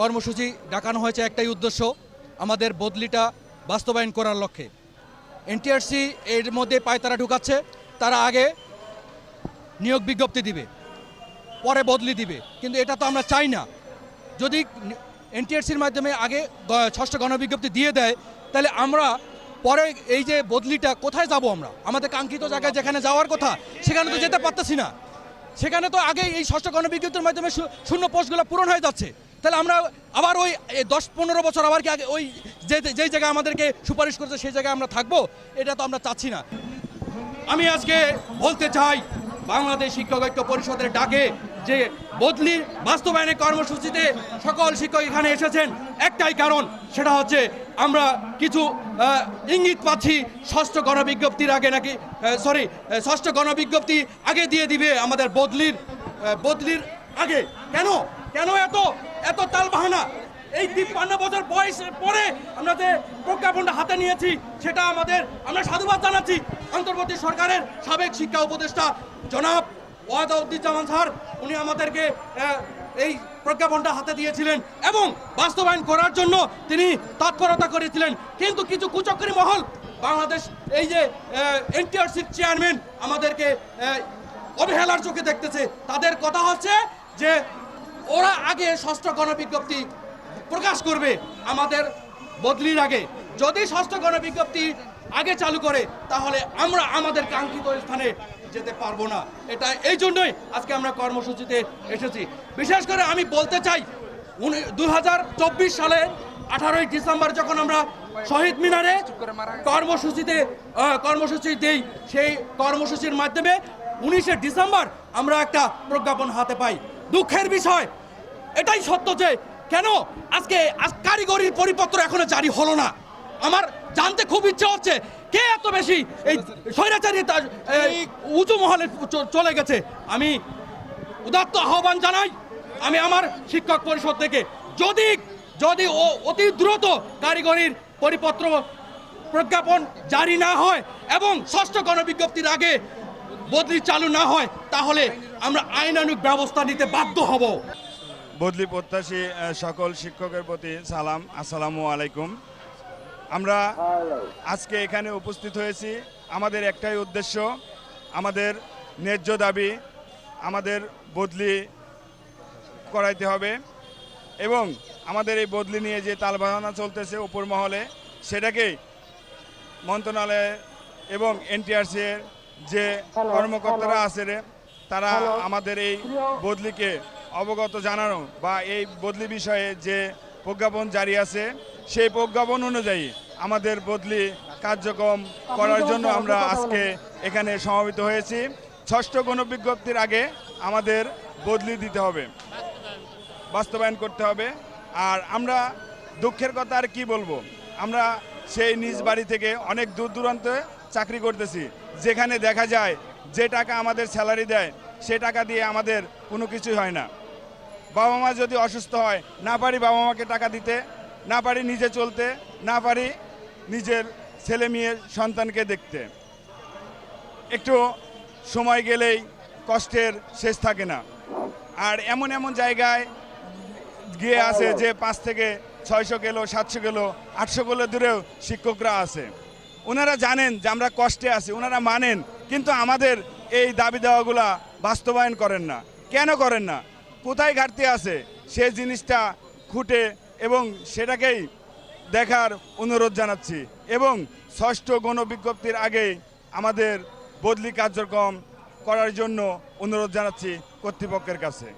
কর্মসূচি ডাকানো হয়েছে একটাই উদ্দেশ্য, আমাদের বদলিটা বাস্তবায়ন করার লক্ষ্যে। এনটিআরসি এর মধ্যে পায়তারা ঢুকাচ্ছে, তারা আগে নিয়োগ বিজ্ঞপ্তি দিবে, পরে বদলি দিবে, কিন্তু এটা তো আমরা চাই না। যদি এনটিআরসির মাধ্যমে আগে ষষ্ঠ গণবিজ্ঞপ্তি দিয়ে দেয়, তাহলে আমরা পরে এই যে বদলিটা কোথায় যাব আমরা? আমাদের কাঙ্ক্ষিত জায়গায় যেখানে যাওয়ার কথা, সেখানে তো যেতে পারতেছি না। সেখানে তো আগে এই ষষ্ঠ গণবিজ্ঞপ্তির মাধ্যমে শূন্য পোস্টগুলো পূরণ হয়ে যাচ্ছে। তাহলে আমরা আবার ওই দশ পনেরো বছর আবার কি আগে ওই যে, যেই জায়গায় আমাদেরকে সুপারিশ করছে সেই জায়গায় আমরা থাকব? এটা তো আমরা চাচ্ছি না। আমি আজকে বলতে চাই, বাংলাদেশ শিক্ষক ঐক্য পরিষদের ডাকে যে বদলি বাস্তবায়নের কর্মসূচিতে সকল শিক্ষক এখানে এসেছেন। একটাই কারণ, সেটা হচ্ছে আমরা কিছু ইঙ্গিত পাচ্ছি ষষ্ঠ গণবিজ্ঞপ্তির আগে নাকি সরি ষষ্ঠ গণবিজ্ঞপ্তি আগে দিয়ে দিবে আমাদের বদলির বদলির আগে। কেন? কেন এত এত তালবাহানা? এই তিপ্পান্ন বছর বয়সের পরে আমরা যে প্রজ্ঞাপনটা হাতে নিয়েছি, সেটা আমাদের, আমরা সাধুবাদ জানাচ্ছি। অন্তর্বর্তী সরকারের সাবেক শিক্ষা উপদেষ্টা জনাব ওয়াদাউদ্দিজামান স্যার, উনি আমাদেরকে এই প্রজ্ঞাপনটা হাতে দিয়েছিলেন এবং বাস্তবায়ন করার জন্য তিনি তৎপরতা করেছিলেন। কিন্তু কিছু কুচক্রী মহল, বাংলাদেশ, এই যে এনটিআরসির চেয়ারম্যান আমাদেরকে অবহেলার চোখে দেখতেছে। তাদের কথা হচ্ছে যে ওরা আগে ষষ্ঠ গণবিজ্ঞপ্তি প্রকাশ করবে আমাদের বদলির আগে। যদি ষষ্ঠ গণবিজ্ঞপ্তি আগে চালু করে, তাহলে আমরা আমাদের কাঙ্ক্ষিত স্থানে যেতে পারব না। এটা এই জন্যই আজকে আমরা কর্মসূচিতে এসেছি। বিশেষ করে আমি বলতে চাই দু হাজার চব্বিশ সালে আঠারোই ডিসেম্বর যখন আমরা শহীদ মিনারে কর্মসূচিতে কর্মসূচি দেই, সেই কর্মসূচির মাধ্যমে উনিশে ডিসেম্বর আমরা একটা প্রজ্ঞাপন হাতে পাই। দুঃখের বিষয়। এটাই সত্য যে কেন? আজকে আজ কারিগরির পরিপত্র এখনও জারি হলো না। আমার জানতে খুব ইচ্ছে হচ্ছে কে এত বেশি এই স্বৈরাচারী তার, উঁচু মহলে চলে গেছে? আমি উদাত্ত আহ্বান জানাই আমি আমার শিক্ষক পরিষদ থেকে যদি যদি ও অতি দ্রুত কারিগরির পরিপত্র প্রজ্ঞাপন জারি না হয় এবং ষষ্ঠ গণবিজ্ঞপ্তির আগে বদলি চালু না হয় তাহলে আমরা আইনানুগ ব্যবস্থা নিতে বাধ্য হব। বদলি প্রত্যাশী সকল শিক্ষকের প্রতি সালাম, আসসালামু আলাইকুম। আমরা আজকে এখানে উপস্থিত হয়েছি। আমাদের একটাই উদ্দেশ্য, আমাদের ন্যায্য দাবি, আমাদের বদলি করাইতে হবে এবং আমাদের এই বদলি নিয়ে যে তালবাহানা চলতেছে উপর মহলে সেটাকেই মন্ত্রণালয়ে এবং এনটিআরসির যে কর্মকর্তারা আছে তারা আমাদের এই বদলিকে অবগত জানানো বা এই বদলি বিষয়ে যে প্রজ্ঞাপন জারি আছে সেই প্রজ্ঞাপন অনুযায়ী আমাদের বদলি কার্যক্রম করার জন্য আমরা আজকে এখানে সমাবেত হয়েছি। ষষ্ঠ গণবিজ্ঞপ্তির আগে আমাদের বদলি দিতে হবে বাস্তবায়ন করতে হবে। আর আমরা দুঃখের কথা আর কি বলব? আমরা সেই নিজ বাড়ি থেকে অনেক দূর দূরান্তে চাকরি করতেছি। যেখানে দেখা যায় যে টাকা আমাদের স্যালারি দেয়, সে টাকা দিয়ে আমাদের কোনো কিছুই হয় না। বাবা মা যদি অসুস্থ হয়, না পারি বাবা মাকে টাকা দিতে, না পারি নিজে চলতে, না পারি নিজের ছেলে মেয়ে সন্তানকে দেখতে। একটু সময় গেলেই কষ্টের শেষ থাকে না। আর এমন এমন জায়গায় গিয়ে আছে যে পাঁচ থেকে ছয়শো কিলো সাতশো কিলো আটশো কিলো দূরেও শিক্ষকরা আছে। ওনারা জানেন যে আমরা কষ্টে আছি, ওনারা মানেন কিন্তু আমাদের এই দাবি দেওয়াগুলা বাস্তবায়ন করেন না। কেন করেন না? কোথায় ঘাটতি আছে সে জিনিসটা খুঁটে এবং সেটাকেই দেখার অনুরোধ জানাচ্ছি এবং ষষ্ঠ গণবিজ্ঞপ্তির আগেই আমাদের বদলি কার্যক্রম করার জন্য অনুরোধ জানাচ্ছি কর্তৃপক্ষের কাছে।